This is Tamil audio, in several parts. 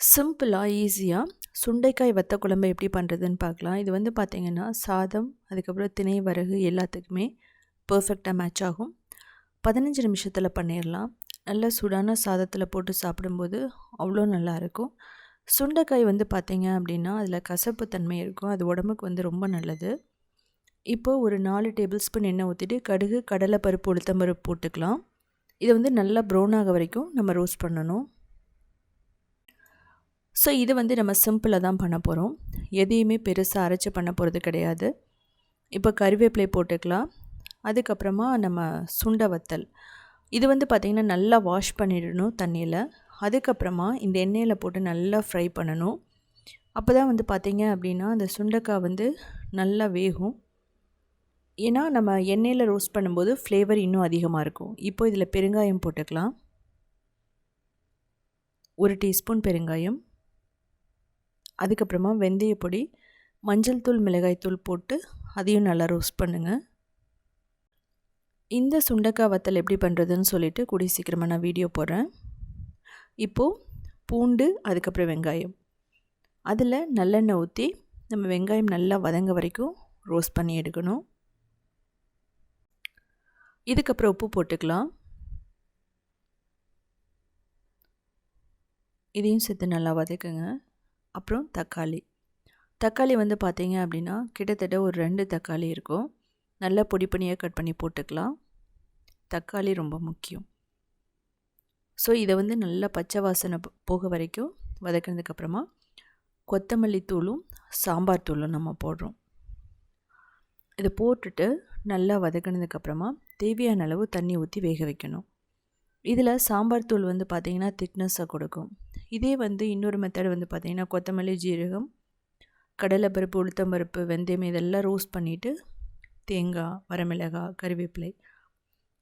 சிம்பிளாக ஈஸியாக சுண்டைக்காய் வத்த குழம்பு எப்படி பண்ணுறதுன்னு பார்க்கலாம். இது வந்து பார்த்திங்கன்னா சாதம் அதுக்கப்புறம் திணை வரகு எல்லாத்துக்குமே பர்ஃபெக்டாக மேட்ச் ஆகும். பதினஞ்சு நிமிஷத்தில் பண்ணிடலாம் நல்ல சூடான சாதத்தில் போட்டு சாப்பிடும்போது அவ்வளோ நல்லாயிருக்கும் சுண்டைக்காய் வந்து பார்த்திங்க அப்படின்னா அதில் கசப்பு தன்மை இருக்கும். அது உடம்புக்கு வந்து ரொம்ப நல்லது. இப்போது ஒரு நாலு டேபிள் ஸ்பூன் எண்ணெய் ஊற்றிட்டு கடுகு கடலை பருப்பு உளுத்தம்பருப்பு போட்டுக்கலாம். இதை வந்து நல்லா ப்ரௌன் ஆக வரைக்கும் நம்ம ரோஸ்ட் பண்ணணும். ஸோ இது வந்து நம்ம சிம்பிளாக தான் பண்ண போகிறோம் எதையுமே பெருசாக அரைச்சி பண்ண போகிறது கிடையாது. இப்போ கருவேப்பிலை போட்டுக்கலாம். அதுக்கப்புறமா நம்ம சுண்ட வத்தல். இது வந்து பார்த்திங்கன்னா நல்லா வாஷ் பண்ணிடணும் தண்ணியில். அதுக்கப்புறமா இந்த எண்ணெயில் போட்டு நல்லா ஃப்ரை பண்ணணும். அப்போ தான் வந்து பார்த்திங்க அப்படின்னா அந்த சுண்டக்காய் வந்து நல்லா வேகும். ஏன்னா நம்ம எண்ணெயில் ரோஸ்ட் பண்ணும்போது ஃப்ளேவர் இன்னும் அதிகமாக இருக்கும். இப்போ இதில் பெருங்காயம் போட்டுக்கலாம். ஒரு டீஸ்பூன் பெருங்காயம். அதுக்கப்புறமா வெந்தயப்பொடி மஞ்சள் தூள் மிளகாய் தூள் போட்டு அதையும் நல்லா ரோஸ்ட் பண்ணுங்கள் இந்த சுண்டக்காய் வத்தல் எப்படி பண்ணுறதுன்னு சொல்லிவிட்டு கூடிய சீக்கிரமாக நான் வீடியோ போடுறேன். இப்போது பூண்டு அதுக்கப்புறம் வெங்காயம். அதில் நல்லெண்ணெய் ஊற்றி நம்ம வெங்காயம் நல்லா வதங்க வரைக்கும் ரோஸ்ட் பண்ணி எடுக்கணும். இதுக்கப்புறம் உப்பு போட்டுக்கலாம். இதையும் சேர்த்து நல்லா வதக்குங்க. அப்புறம் தக்காளி. தக்காளி வந்து பார்த்திங்க அப்படின்னா கிட்டத்தட்ட ஒரு ரெண்டு தக்காளி இருக்கும். நல்லா பொடி பண்ணியாக கட் பண்ணி போட்டுக்கலாம். தக்காளி ரொம்ப முக்கியம். ஸோ இதை வந்து நல்லா பச்சை வாசனை போக வரைக்கும் வதக்கினதுக்கப்புறமா கொத்தமல்லி தூளும் சாம்பார் தூளும் நம்ம போடுறோம். இதை போட்டுட்டு நல்லா வதக்கினதுக்கப்புறமா தேவையான அளவு தண்ணி ஊற்றி வேக வைக்கணும். இதில் சாம்பார் தூள் வந்து பார்த்திங்கன்னா திக்னஸாக கொடுக்கும். இதே வந்து இன்னொரு மெத்தட் வந்து பார்த்திங்கன்னா கொத்தமல்லி ஜீரகம் கடலைப்பருப்பு உளுத்தம்பருப்பு வெந்தயம் இதெல்லாம் ரோஸ்ட் பண்ணிவிட்டு தேங்காய் வரமிளகாய் கறிவேப்பிலை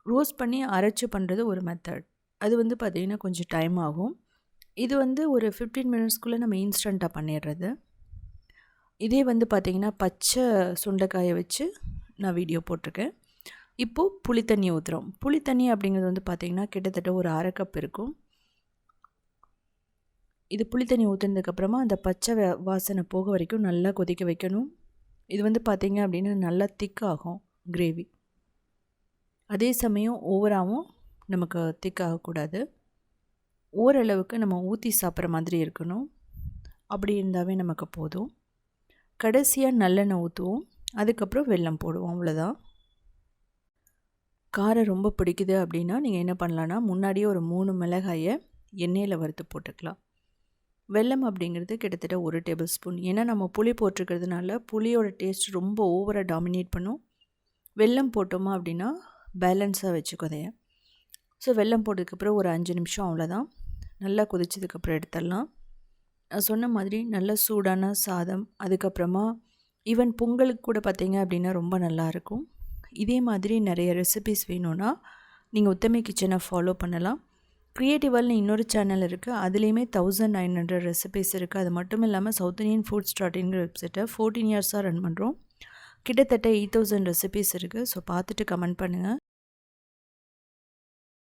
ரோஸ்ட் பண்ணி அரைச்சி பண்ணுறது ஒரு மெத்தட் அது வந்து பார்த்திங்கன்னா கொஞ்சம் டைம் ஆகும். இது வந்து ஒரு ஃபிஃப்டீன் மினிட்ஸ்க்குள்ளே நம்ம இன்ஸ்டண்ட்டாக பண்ணிடுறது. இதே வந்து பார்த்திங்கன்னா பச்சை சுண்டைக்காயை வச்சு நான் வீடியோ போட்டிருக்கேன். இப்போது புளி தண்ணி ஊற்றுறோம் புளி தண்ணி அப்படிங்கிறது வந்து பார்த்திங்கன்னா கிட்டத்தட்ட ஒரு அரை கப் இருக்கும். இது புளி தண்ணி ஊற்றுனதுக்கப்புறமா அந்த பச்சை வாசனை போக வரைக்கும் நல்லா கொதிக்க வைக்கணும். இது வந்து பார்த்திங்க அப்படின்னா நல்லா திக் ஆகும் கிரேவி அதே சமயம் ஓவராகவும் நமக்கு திக் ஆகக்கூடாது. ஓரளவுக்கு நம்ம ஊற்றி சாப்பிட்ற மாதிரி இருக்கணும். அப்படி இருந்தாவே நமக்கு போதும். கடைசியாக நல்லெண்ணெய் ஊற்றுவோம் அதுக்கப்புறம் வெல்லம் போடுவோம். அவ்வளோதான் காரம் ரொம்ப பிடிக்குது அப்படின்னா நீங்கள் என்ன பண்ணலான்னா முன்னாடியே ஒரு மூணு மிளகாயை எண்ணெயில் வறுத்து போட்டுக்கலாம். வெல்லம் அப்படிங்கிறது கிட்டத்தட்ட ஒரு டேபிள் ஸ்பூன். ஏன்னா நம்ம புளி போட்டிருக்கிறதுனால புளியோட டேஸ்ட் ரொம்ப ஓவராக டாமினேட் பண்ணும். வெல்லம் போட்டோமா அப்படின்னா பேலன்ஸாக வச்சுக்கோதைய ஸோ வெல்லம் போட்டதுக்கப்புறம் ஒரு அஞ்சு நிமிஷம் அவ்வளோதான் நல்லா கொதிச்சதுக்கப்புறம் எடுத்துடலாம். நான் சொன்ன மாதிரி நல்ல சூடான சாதம் அதுக்கப்புறமா ஈவன் பொங்கலுக்கு கூட பார்த்திங்க அப்படின்னா ரொம்ப நல்லாயிருக்கும் இதே மாதிரி நிறைய ரெசிபிஸ் வேணும்னா நீங்கள் உத்தமை கிச்சனை ஃபாலோ பண்ணலாம். க்ரியேட்டிவல்னு இன்னொரு சேனல் இருக்குது அதுலேயுமே தௌசண்ட் நைன் ஹண்ட்ரட் ரெசிபிஸ் இருக்குது அது மட்டும் இல்லாமல் சவுத் இந்தியன் ஃபுட் ஸ்டார்டிங்கிற வெப்சைட்டை ஃபோர்டீன் இயர்ஸாக ரன் பண்ணுறோம் கிட்டத்தட்ட எயிட் தௌசண்ட் ரெசிபிஸ் இருக்குது ஸோ பார்த்துட்டு கமெண்ட் பண்ணுங்கள்